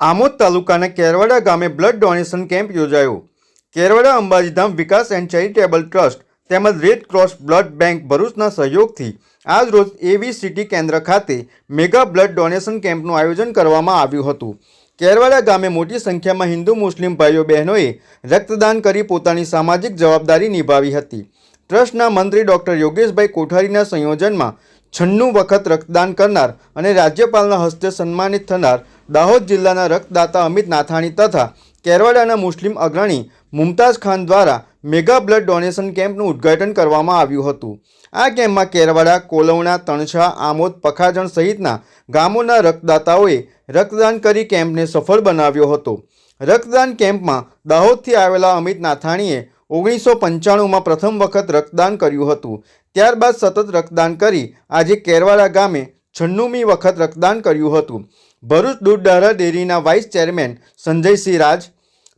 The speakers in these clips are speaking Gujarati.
આમોદ તાલુકાના કેરવાડા ગામે બ્લડ ડોનેશન કેમ્પ યોજાયો. Kerwada Ambajidham Vikas and charitable trust તેમજ રેડ ક્રોસ બ્લડ બેંક ભરૂચના સહયોગથી આજ રોજ એવી સિટી કેન્દ્ર ખાતે મેગા બ્લડ ડોનેશન કેમ્પનું આયોજન કરવામાં આવ્યું હતું. કેરવાડા ગામે મોટી સંખ્યામાં હિન્દુ મુસ્લિમ ભાઈઓ બહેનોએ રક્તદાન કરી પોતાની સામાજિક જવાબદારી નિભાવી હતી. ટ્રસ્ટના મંત્રી ડૉક્ટર યોગેશભાઈ કોઠારીના સંયોજનમાં છન્નું વખત રક્તદાન કરનાર અને રાજ્યપાલના હસ્તે સન્માનિત થનાર દાહોદ જિલ્લાના રક્તદાતા અમિત નાથાણી તથા કેરવાડાના મુસ્લિમ અગ્રણી મુમતાઝ ખાન દ્વારા મેગા બ્લડ ડોનેશન કેમ્પનું ઉદ્ઘાટન કરવામાં આવ્યું હતું. આ કેમ્પમાં કેરવાડા, કોલવણા, તણછા, આમોદ, પખાજણ સહિતના ગામોના રક્તદાતાઓએ રક્તદાન કરી કેમ્પને સફળ બનાવ્યો હતો. રક્તદાન કેમ્પમાં દાહોદથી આવેલા અમિત નાથાણીએ ઓગણીસો પંચાણુંમાં પ્રથમ વખત રક્તદાન કર્યું હતું. ત્યારબાદ સતત રક્તદાન કરી આજે કેરવાડા ગામે છન્નુમી વખત રક્તદાન કર્યું હતું. ભરૂચ દૂધડારા ડેરીના વાઇસ ચેરમેન સંજયસિંહ રાજ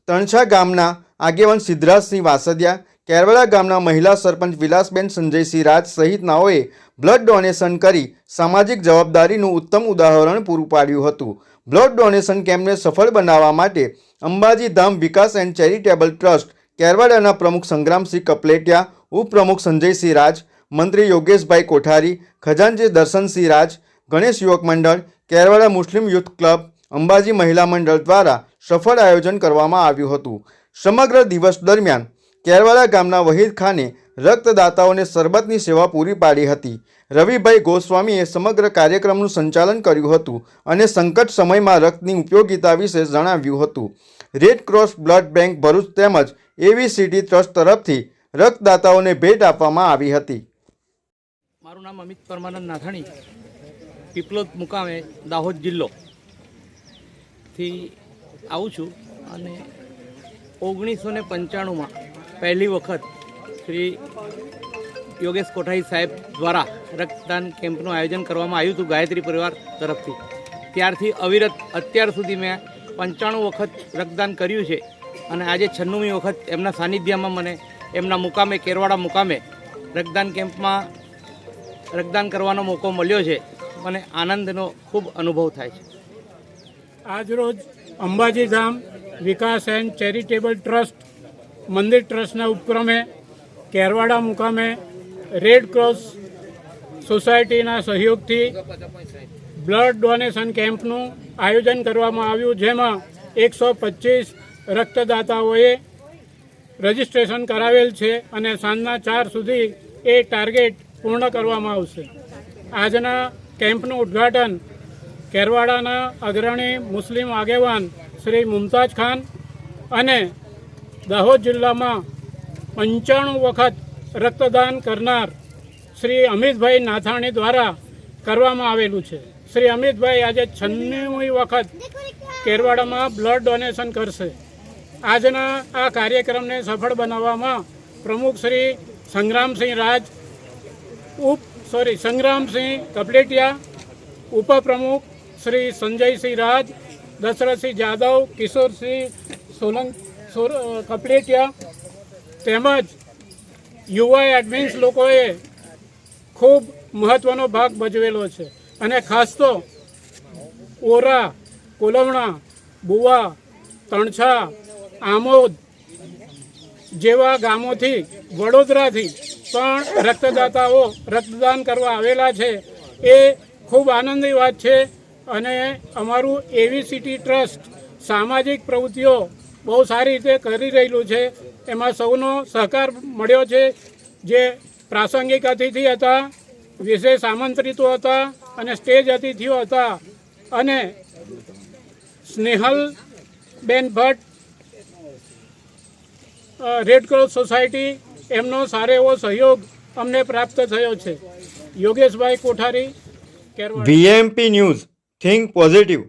તણછા ગામના આગેવાન સિદ્ધરાજસિંહ વાસદિયા, કેરવડા ગામના મહિલા સરપંચ વિલાસબેન સંજયસિંહ રાજ સહિતનાઓએ બ્લડ ડોનેશન કરી સામાજિક જવાબદારીનું ઉત્તમ ઉદાહરણ પૂરું પાડ્યું હતું. બ્લડ ડોનેશન કેમ્પને સફળ બનાવવા માટે Ambaji Dham Vikas and charitable trust, કેરવાડાના પ્રમુખ સંગ્રામસિંહ કપલેટિયા, ઉપપ્રમુખ સંજયસિંહ રાજ મંત્રી યોગેશભાઈ કોઠારી, ખજાનજી Darshansinh Raj Ganesh Yuvak Mandal, Kerwada Muslim youth club, Ambaji Mahila Mandal દ્વારા સફળ આયોજન કરવામાં આવ્યું હતું. સમગ્ર દિવસ દરમિયાન કેરવાડા ગામના વહીદ ખાને રક્તદાતાઓને શરબતની સેવા પૂરી પાડી હતી. રવિભાઈ ગોસ્વામીએ સમગ્ર કાર્યક્રમનું સંચાલન કર્યું હતું અને સંકટ સમયમાં રક્તની ઉપયોગિતા વિશે જણાવ્યું હતું. Red cross blood bank Bharuch તેમજ એવી સિટી ટ્રસ્ટ તરફથી રક્તદાતાઓને ભેટ આપવામાં આવી હતી. મારું નામ અમિત પરમાનંદ નાથાણી. પીપલોદ મુકામે દાહોદ જિલ્લો થી આવું છું. અને ઓગણીસો ને પંચાણુંમાં પહેલી વખત શ્રી યોગેશ કોઠારી સાહેબ દ્વારા રક્તદાન કેમ્પનું આયોજન કરવામાં આવ્યું હતું ગાયત્રી પરિવાર તરફથી. ત્યારથી અવિરત અત્યાર સુધી મેં પંચાણું વખત રક્તદાન કર્યું છે. અને આજે છન્નુમી વખત એમના સાનિધ્યમાં મને એમના મુકામે કેરવાડા મુકામે રક્તદાન કેમ્પમાં રક્તદાન કરવાનો મોકો મળ્યો છે. મને આનંદનો ખૂબ અનુભવ થાય છે. આજરોજ Ambaji Dham Vikas and charitable trust, મંદિર ટ્રસ્ટના ઉપક્રમે, કેરવાડા મુકામે રેડ ક્રોસ સોસાયટીના સહયોગથી બ્લડ ડોનેશન કેમ્પનું આયોજન કરવામાં આવ્યું, જેમાં એકસો પચીસ રક્તદાતાઓએ રજીસ્ટ્રેશન કરાવેલ છે અને સાંજના ચાર સુધી એ ટાર્ગેટ પૂર્ણ કરવામાં આવશે. આજના કેમ્પનું ઉદ્ઘાટન કેરવાડાના અગ્રણી મુસ્લિમ આગેવાન શ્રી મુમતાજ ખાન અને દાહોદ જિલ્લામાં પંચાણું વખત રક્તદાન કરનાર શ્રી અમિતભાઈ નાથાણી દ્વારા કરવામાં આવેલું છે. શ્રી અમિતભાઈ આજે છન્નીમી વખત કેરવાડામાં બ્લડ ડોનેશન કરશે. આજના આ કાર્યક્રમને સફળ બનાવવામાં પ્રમુખ શ્રી સંગ્રામસિંહ રાજ ઉપ સોરી, સંગ્રામસિંહ કપલેટિયા, ઉપપ્રમુખ શ્રી સંજયસિંહ રાજ, દશરથસિંહ જાદવ, કિશોરસિંહ સોલંક કપલેટિયા તેમજ યુવા એડમિન્સ લોકોએ ખૂબ મહત્ત્વનો ભાગ ભજવેલો છે. અને ખાસ તો ઓરા, કોલવણા, બુવા, તણછા, આમોદ જેવા ગામોથી વડોદરાથી પણ રક્તદાતાઓ રક્તદાન કરવા આવેલા છે. એ ખૂબ આનંદની વાત છે અને અમારું એવી સિટી ટ્રસ્ટ સામાજિક પ્રવૃત્તિઓ બહુ સારી રીતે કરી રહેલું છે. એમાં સૌનો સહકાર મળ્યો છે. જે પ્રાસંગિક અતિથિ હતા, વિશેષ આમંત્રિતો હતા અને સ્ટેજ અતિથિઓ હતા અને સ્નેહલ બેન ભટ્ટ રેડ ક્રોસ સોસાયટી એમનો સારો એવો સહયોગ અમને પ્રાપ્ત થયો છે. Yogeshbhai Kothari VMP news think positive.